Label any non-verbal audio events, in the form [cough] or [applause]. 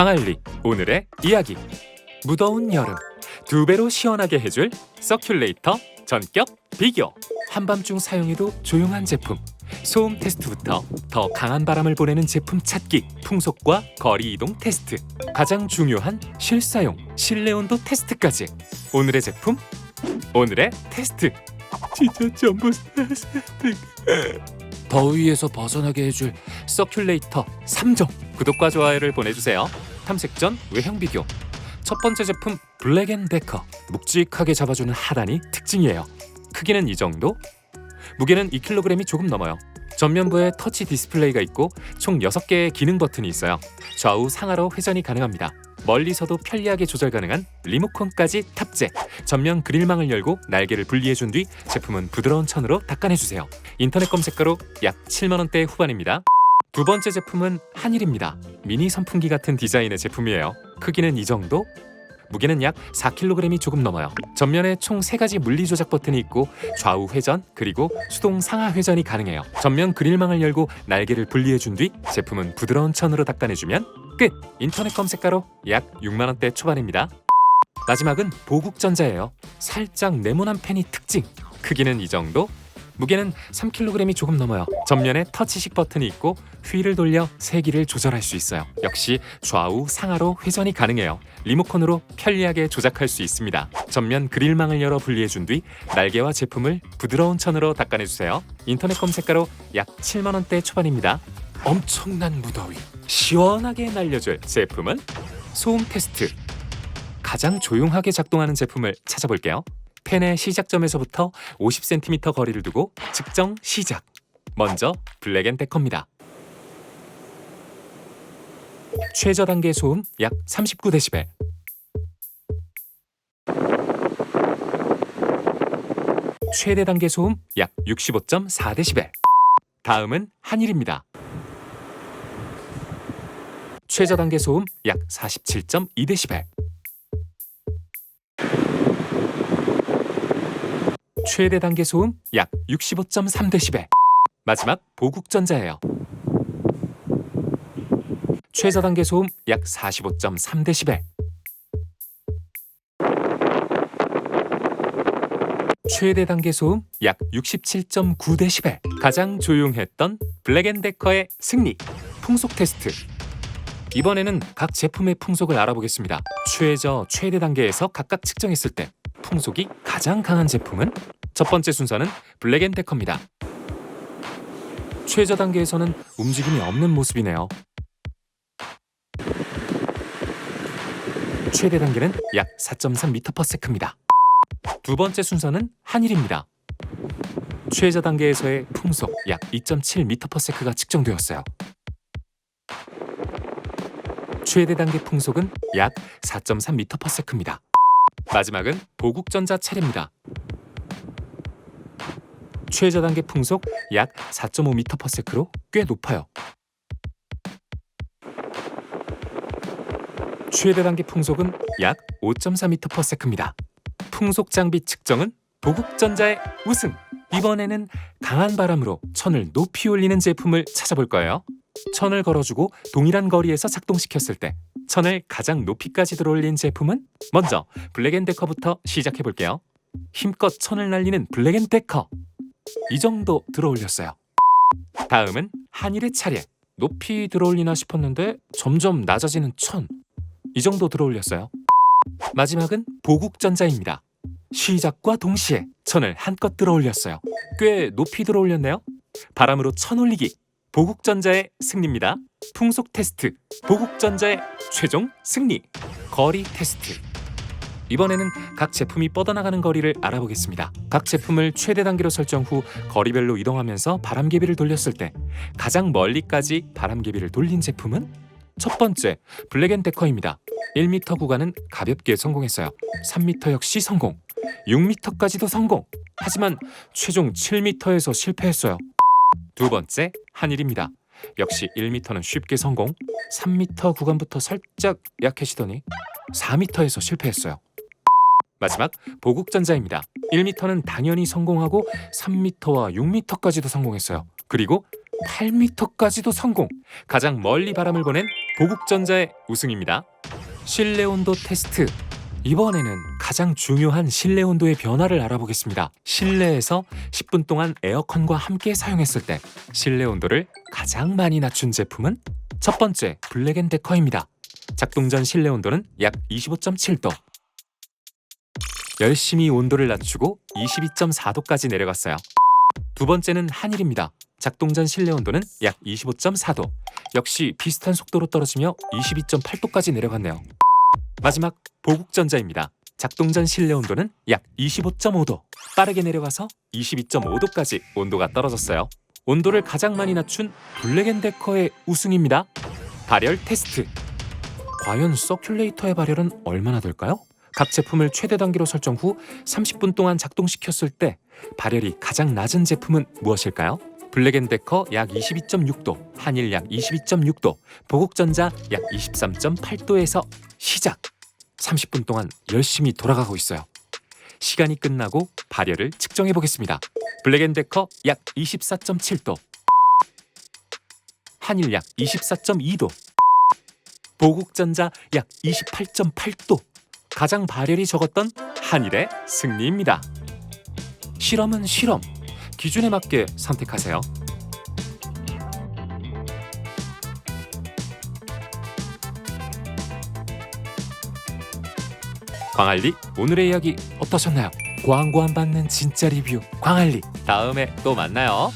광안리 오늘의 이야기. 무더운 여름. 두 배로 시원하게 해줄 서큘레이터 전격 비교. 한밤중 사용해도 조용한 제품. 소음 테스트부터 더 강한 바람을 보내는 제품 찾기 풍속과 거리 이동 테스트. 가장 중요한 실사용 실내 온도 테스트까지. 오늘의 제품? 오늘의 테스트. 진짜 전부 [laughs] 더위에서 벗어나게 해줄 서큘레이터 3종. 구독과 좋아요를 보내주세요 탐색 전 외형 비교. 첫 번째 제품 블랙앤데커. 묵직하게 잡아주는 하단이 특징이에요. 크기는 이 정도. 무게는 2kg이 조금 넘어요. 전면부에 터치 디스플레이가 있고 총 6개의 기능 버튼이 있어요. 좌우 상하로 회전이 가능합니다. 멀리서도 편리하게 조절 가능한 리모컨까지 탑재. 전면 그릴망을 열고 날개를 분리해준 뒤 제품은 부드러운 천으로 닦아내주세요. 인터넷 검색가로 약 7만원대 후반입니다 두 번째 제품은 한일입니다 미니 선풍기 같은 디자인의 제품이에요 크기는 이 정도 무게는 약 4kg이 조금 넘어요. 전면에 총 3가지 물리 조작 버튼이 있고 좌우 회전 그리고 수동 상하 회전이 가능해요. 전면 그릴망을 열고 날개를 분리해 준 뒤 제품은 부드러운 천으로 닦아내 주면 끝! 인터넷 검색가로 약 6만 원대 초반입니다. 마지막은 보국전자예요. 살짝 네모난 펜이 특징. 크기는 이 정도. 무게는 3kg이 조금 넘어요. 전면에 터치식 버튼이 있고 휠을 돌려 세기를 조절할 수 있어요. 역시 좌우 상하로 회전이 가능해요. 리모컨으로 편리하게 조작할 수 있습니다. 전면 그릴망을 열어 분리해 준 뒤 날개와 제품을 부드러운 천으로 닦아내 주세요. 인터넷 검색가로 약 7만 원대 초반입니다. 엄청난 무더위 시원하게 날려줄 제품은 소음 테스트. 가장 조용하게 작동하는 제품을 찾아볼게요. 펜의 시작점에서부터 50cm 거리를 두고 측정 시작. 먼저 블랙앤데커입니다. 최저 단계 소음 약 39dB. 최대 단계 소음 약 65.4dB. 다음은 한일입니다. 최저 단계 소음 약 47.2dB. 최대 단계 소음 약 65.3dB. 마지막 보국전자예요. 최저 단계 소음 약 45.3dB. 최대 단계 소음 약 67.9dB. 가장 조용했던 블랙앤데커의 승리. 풍속 테스트. 이번에는 각 제품의 풍속을 알아보겠습니다. 최저, 최대 단계에서 각각 측정했을 때 풍속이 가장 강한 제품은 첫 번째 순서는 블랙앤데커입니다. 최저 단계에서는 움직임이 없는 모습이네요. 최대 단계는 약 4.3m/s입니다. 두 번째 순서는 한일입니다. 최저 단계에서의 풍속 약 2.7m/s가 측정되었어요. 최대 단계 풍속은 약 4.3m/s입니다. 마지막은 보국전자 차례입니다. 최저 단계 풍속 약 4.5m/s로 꽤 높아요. 최대 단계 풍속은 약 5.4m/s입니다. 풍속 장비 측정은 보국전자의 우승. 이번에는 강한 바람으로 천을 높이 올리는 제품을 찾아볼 거예요. 천을 걸어주고 동일한 거리에서 작동시켰을 때 천을 가장 높이까지 들어올린 제품은 먼저 블랙앤데커부터 시작해 볼게요. 힘껏 천을 날리는 블랙앤데커. 이 정도 들어올렸어요. 다음은 한일의 차례. 높이 들어올리나 싶었는데 점점 낮아지는 천. 이 정도 들어올렸어요. 마지막은 보국전자입니다. 시작과 동시에 천을 한껏 들어올렸어요. 꽤 높이 들어올렸네요. 바람으로 천 올리기. 보국전자의 승리입니다. 풍속 테스트. 보국전자의 최종 승리. 거리 테스트. 이번에는 각 제품이 뻗어나가는 거리를 알아보겠습니다. 각 제품을 최대 단계로 설정 후 거리별로 이동하면서 바람개비를 돌렸을 때 가장 멀리까지 바람개비를 돌린 제품은 첫 번째 블랙앤데커입니다. 1m 구간은 가볍게 성공했어요. 3m 역시 성공. 6m까지도 성공. 하지만 최종 7m에서 실패했어요. 두 번째 한일입니다. 역시 1m는 쉽게 성공. 3m 구간부터 살짝 약해지더니 4m에서 실패했어요. 마지막 보국전자입니다. 1m는 당연히 성공하고 3m와 6m까지도 성공했어요. 그리고 8m까지도 성공. 가장 멀리 바람을 보낸 보국전자의 우승입니다. 실내 온도 테스트. 이번에는 가장 중요한 실내 온도의 변화를 알아보겠습니다. 실내에서 10분 동안 에어컨과 함께 사용했을 때 실내 온도를 가장 많이 낮춘 제품은 첫 번째 블랙앤데커입니다. 작동 전 실내 온도는 약 25.7도. 열심히 온도를 낮추고 22.4도까지 내려갔어요. 두 번째는 한일입니다. 작동 전 실내 온도는 약 25.4도. 역시 비슷한 속도로 떨어지며 22.8도까지 내려갔네요. 마지막 보국전자입니다. 작동 전 실내 온도는 약 25.5도. 빠르게 내려가서 22.5도까지 온도가 떨어졌어요. 온도를 가장 많이 낮춘 블랙앤데커의 우승입니다. 발열 테스트. 과연 서큘레이터의 발열은 얼마나 될까요? 각 제품을 최대 단계로 설정 후 30분 동안 작동시켰을 때 발열이 가장 낮은 제품은 무엇일까요? 블랙앤데커 약 22.6도, 한일 약 22.6도, 보국전자 약 23.8도에서 시작. 30분 동안 열심히 돌아가고 있어요. 시간이 끝나고 발열을 측정해 보겠습니다. 블랙앤데커 약 24.7도, 한일 약 24.2도, 보국전자 약 28.8도. 가장 발열이 적었던 한일의 승리입니다. 실험은 실험. 기준에 맞게 선택하세요. 광안리 오늘의 이야기 어떠셨나요? 광고 안 받는 진짜 리뷰 광안리 다음에 또 만나요.